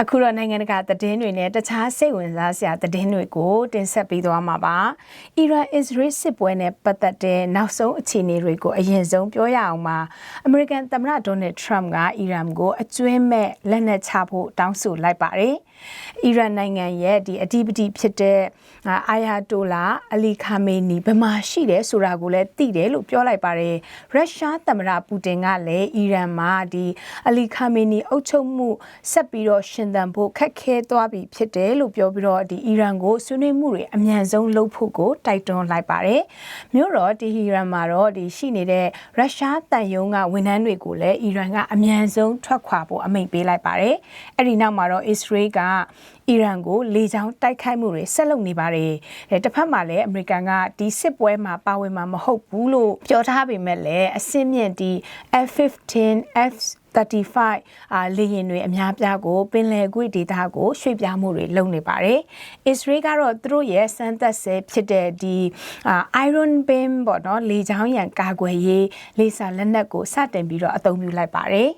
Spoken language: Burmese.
အခုတော့နိုင်ငံတကာသတင်းတွေနဲ့တခြားစိတ်ဝင်စားစရာသတင်းတွေကိုတင်ဆက်ပေးသွားမှာပါ။အီရန်အစ္စရေးစစ်ပွဲနဲ့ပတ်သက်တဲ့နောက်ဆုံးအခြေအနေတွေကိုအရင်ဆုံးပြောရအောင်ပါ။အမေရိကန်သမ္မတဒေါ်နယ်ထရမ့်ကအီရန်ကိုအကျွင်းမဲ့လက်နက်ချဖို့တောင်းဆိုလိုက်ပါတယ်။အီရန်နိုင်ငံရဲ့ဒီအဓိပတိဖြစ်တဲ့အာယာတိုလာအလီခါမေနီဘယ်မှာရှိတယ်ဆိုတာကိုလည်းသိတယ်လို့ပြောလိုက်ပါတယ်။ရုရှားသမ္မတပူတင်ကလည်းအီရန်မှာဒီအလီခါမေနီအုပ်ချုပ်မှုဆက်ပြီးတော့ရှင်သန်ဖို့ခက်ခဲသွားပြီဖြစ်တယ်လို့ပြောပြီးတော့ဒီအီရန်ကိုဆွေးနွေးမှုတွေအမြန်ဆုံးလုပ်ဖို့ကိုတိုက်တွန်းလိုက်ပါတယ်။မြို့တော်တီဟီရန်မှာတော့ဒီရှိနေတဲ့ရုရှားတန်ယုံကဝန်ထမ်းတွေကိုလည်းအီရန်ကအမြန်ဆုံးထွက်ခွာဖို့အမိန့်ပေးလိုက်ပါတယ်။အဲ့ဒီနောက်မှာတော့အစ္စရေးကအီရန်ကိုလေကြောင်းတိုက်ခိုက်မှုတွေဆက်လုပ်နေပါတယ်။အဲတစ်ဖက်မှာလည်းအမေရိကန်ကဒီစစ်ပွဲမှာပါဝင်မှာမဟုတ်ဘူးလို့ပြောထားပေမဲ့လည်းအစင်းမြင့်ဒီ F15 F 35အာလေယာဉ်တွေအများပြားကိုပင်လယ်ကွေ့ဒေသကိုရွှေ့ပြောင်းမှုတွေလုပ်နေပါတယ်။ Israel ကတော့သူတို့ရဲ့စမ်းသပ်ဆဲဖြစ်တဲ့ဒီအာ Iron Beam ပေါ့နော်လေချောင်းရန်ကာကွယ်ရေးလေဆာလက်နက်ကိုစတင်ပြီးတော့အသုံးပြုလိုက်ပါတယ်။